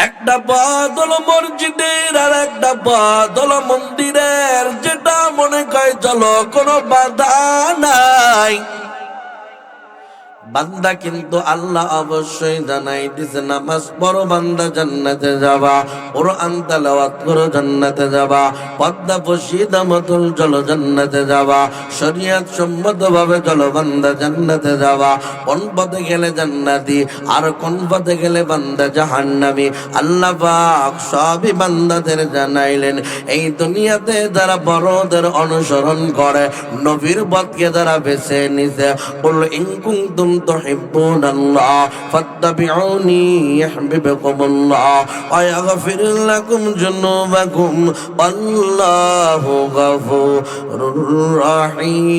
একটা বাদল মসজিদের আর একটা বাদল মন্দিরের যেটা মনে কয় চলো কোনো বাধা নাই। বান্দা কিন্তু আল্লাহ অবশ্যই জানাই দিছে, নামাজ পড়ো বান্দা জান্নাতে যাবা, কোরআন তেলাওয়াত করো জান্নাতে যাবা, পদ্মা পশিদা মতন চলো জান্নাতে যাবা, শরিয়ত সম্মত ভাবে চলো বান্দা জান্নাতে যাবা, কোন পথে গেলে জান্নাতি, আর কোন পথে গেলে বান্দা জাহান্নামী, আল্লাহ পাক সবই বান্দাদের জানাইলেন। এই দুনিয়াতে যারা বড়দের অনুসরণ করে, নবীর পথকে যারা বেছে নিছে বল ইন কুনতুম تحبون الله فاتبعوني يحببكم الله ويغفر لكم ذنوبكم والله غفور رحيم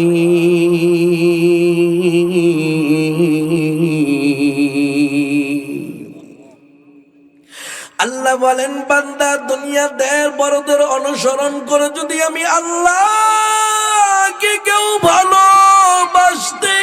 আল্লাহ বলেন বান্দা দুনিয়াদের বড়দের অনুসরণ করে যদি আমি আল্লাহকে কেউ ভালোবাসতে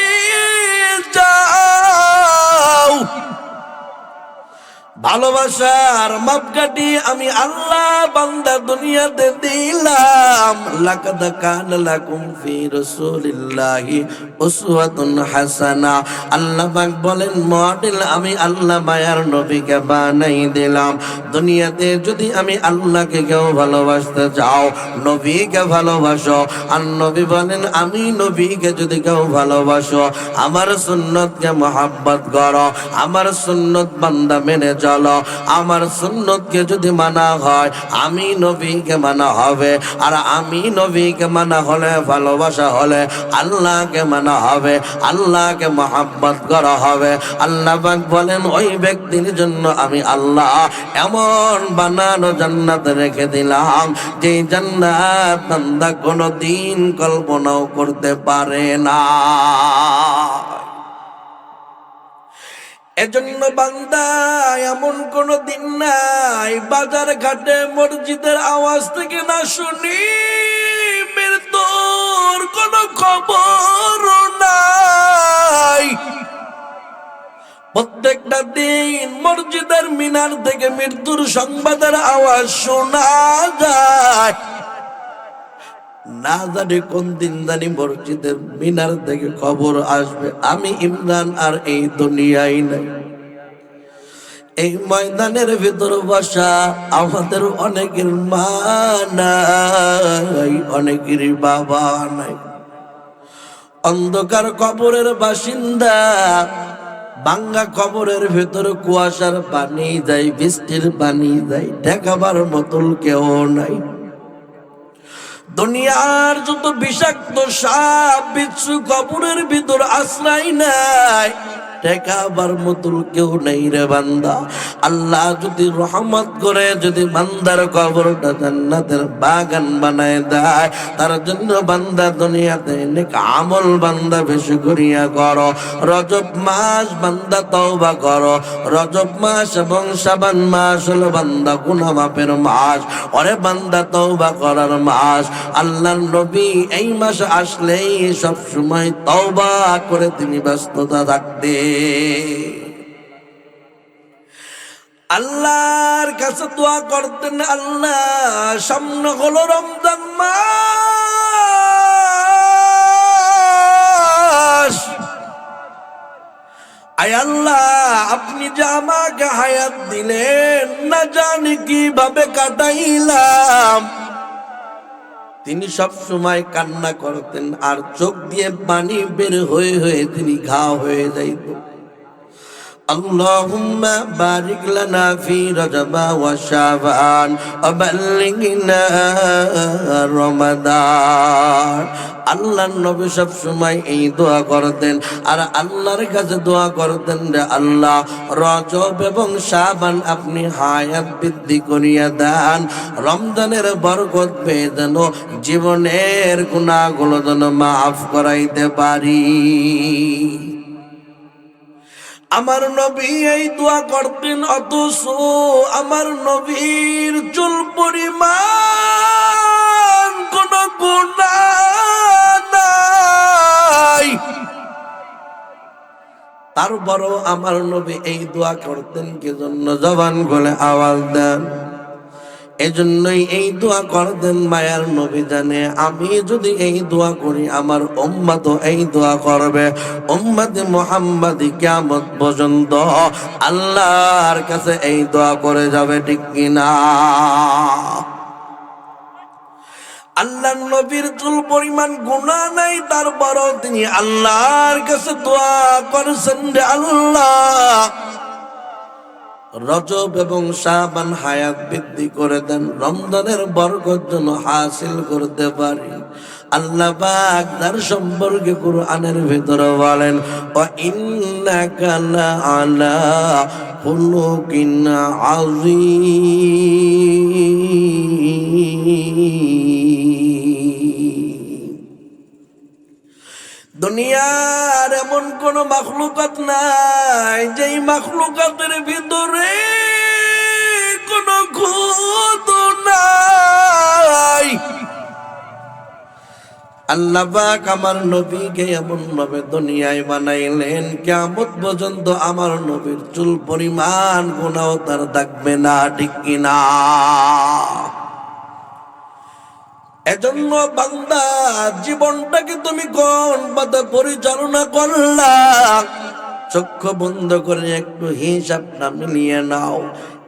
ভালোবাসার মাপকাঠি আমি আল্লাহ বান্দা দুনিয়াতে দিলাম। লাকাদ কান লাকুম ফি রাসূলিল্লাহি উসওয়াতুন হাসানা। আল্লাহ পাক বলেন, মডেল আমি আল্লাহ মায়ার নবীকে বানাই দিলাম। দুনিয়াতে যদি আমি আল্লাহকে কেউ ভালোবাসতে চাও, নবীকে ভালোবাসো। আর নবী বলেন, আমি নবীকে যদি কেউ ভালোবাসো, আমার সুন্নতকে মহাব্বত করো। আমার সুন্নত বান্দা মেনে চলো আমার সুন্নতকে যদি মানা হয়, আমি নবীকে মানা হবে। আর আমি নবীকে মানা হলে, ভালোবাসা হলে আল্লাহকে মানা হবে, আল্লাহকে মহাব্বত করা হবে। আল্লাহ বলেন, ওই ব্যক্তির জন্য আমি আল্লাহ এমন বানানো জান্নাত রেখে দিলাম, যে জান্নাত বান্দা কোনো দিন কল্পনাও করতে পারে না। এজন্য বান্দা এমন কোন দিন নাই। বাজার ঘাটে মসজিদের আওয়াজ থেকে না শুনি মৃত্যুর কোন খবর নাই। প্রত্যেকটা দিন মসজিদের মিনার থেকে মৃত্যুর সংবাদের আওয়াজ শোনা যায়। না জানি কোন দিন জানি মসজিদের মিনার থেকে খবর আসবে। আমি ইমরান আর এই দুনিয়ায় নাই। এই ময়দানের ভিতর বসা আমাদের অনেকের মা নাই, অনেকের বাবা নাই। অন্ধকার কবরের বাসিন্দা বাঙ্গা কবরের ভেতর কুয়াশার পানি যায় বৃষ্টির পানি যায় ঠেকাবার মতন কেউ নাই। দুনিয়ার যত বিষাক্ত সাপ বিচ্ছু কবরের ভিতর আশ্রয় নাই ঠেকাবার মতন কেউ নেই রে বান্দা। আল্লাহ যদি রহমত করে, যদি বান্দার কবরটা জান্নাতের বাগান বানায় দেয়, তার জন্য বান্দা দুনিয়াতে অনেক আমল বান্দা বেশি করিয়া করো। রজব মাস বান্দা তওবা করো। রজব মাস এবং সাবান মাস হলো বান্দা গুনাহ মাপের মাস। ওরে বান্দা তওবা করার মাস। আল্লাহর নবী এই মাস আসলেই সব সময় তওবা করে তিনি ব্যস্ততা থাকতে আল্লাহর কাছে দোয়া করতেন, আল্লাহ, সামনে হলো রমজান মাস। আয় আল্লাহ, আপনি যে আমাকে হায়াত দিলেন, না জানি কীভাবে কাটাইলাম। তিনি সব সময় কান্না করতেন আর চোখ দিয়ে পানি বের হয়ে হয়ে তিনি ঘা হয়ে যাইত। اللهم بارك لنا في رجب وشعبان وبلغنا رمضان আল্লাহর নবী সব সময় এই দোয়া করতেন আর আল্লাহর কাছে দোয়া করতেন যে আল্লাহ রজব এবং শাবান আপনি হায়াত বৃদ্ধি করিয়া দেন রমজানের বরকত পেয়ে যেন জীবনের গুণাগুলো যেন মাফ করাইতে পারি আমার নবী এই দোয়া করতেন, অথচ আমার নবীর চুল পরিমাণ কোন গুণা নাই। তারপরও আমার নবী এই দোয়া করতেন কি জন্য জবান বলে আওয়াজ দেন। এজন্যই এই দোয়া করতেন মায়ার নবী জানে। আমি যদি এই দোয়া করি, আমার উম্মত এই দোয়া করবে। উম্মত মোহাম্মদ কিয়ামত পর্যন্ত আল্লাহর কাছে এই দোয়া করে যাবে, ঠিক কিনা? আল্লাহ নবীর চুল পরিমাণ গুণা নাই, তারপরও তিনি আল্লাহর কাছে দোয়া করেছেন আল্লাহ। রজব এবং সাবান হায়াত বৃদ্ধি করে দেন। রমজানের বরকত যেন হাসিল করতে পারি। আল্লাহ পাক তার সম্পর্কে কোরআনের ভিতরে বলেন ও ইন্নাকা লা আলা হুলুকিন আযীম। দুনিয়ার এমন কোন মাখলুকাত নাই, যেই মাখলুকাতের ভিতরে কোন খুদ নাই। আল্লাহ পাক আমার নবীকে এমন ভাবে দুনিয়ায় বানাইলেন কেমন পর্যন্ত আমার নবীর চুল পরিমাণ গুণাও তার থাকবে না, ঠিক কিনা? এজন্য বান্দা, জীবনটাকে তুমি কোন পাতা পরিচালনা করলা? চক্ষু বন্ধ করে একটু হিসাব হিসাবটা মিলিয়ে নাও।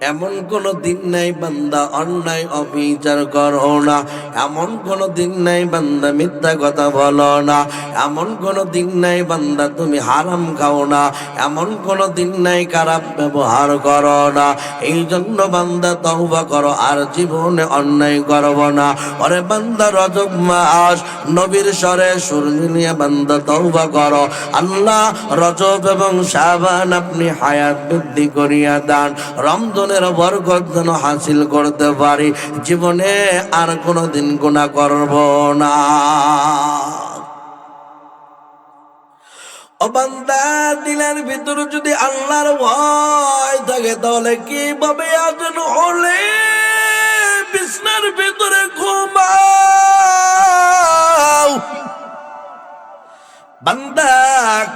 এমন কোন দিন নাই বান্দা, অন্যায় অবিচার করো না। এমন কোন দিন নাই বান্দা, মিথ্যা কথা বলো না। এমন কোন দিন নাই বান্দা, তুমি হারাম খাও না। এমন কোন দিন নাই খারাপ ব্যবহার করো না। এই জন্য বান্দা তহবা করো, আর জীবনে অন্যায় করব না। ওরে বান্দা, রজব মাস, নবীর স্বরে সুর মিলিয়ে বান্দা তওবা করো। আল্লাহ রজব এবং শাবান আপনি হায়াত বৃদ্ধি করিয়া দান। রমজানের বরকত যেন হাসিল করতে পারি। জীবনে আর কোনো দিন গুণা করব না। ও বান্দা, দিলের ভিতরে যদি আল্লাহর ভয় থাকে, তাহলে কীভাবে আজন হলে বিছনার ভিতরে ঘুমাও? বান্দা,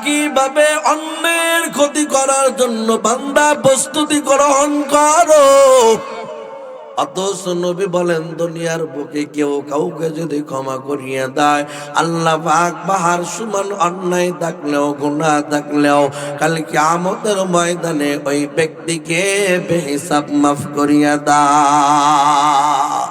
কীভাবে অন্যের ক্ষতি করার জন্য বান্দা প্রস্তুতি গ্রহণ করো? অথচ নবী বলেন, দুনিয়ার বুকে কেউ কাউকে যদি ক্ষমা করিয়ে দেয়, আল্লাহ পাক বাহার সমান অন্যায় থাকলেও গুণা থাকলেও, কাল কিয়ামতের ময়দানে ওই ব্যক্তিকে বেহিসাব মাফ করিয়া দেয়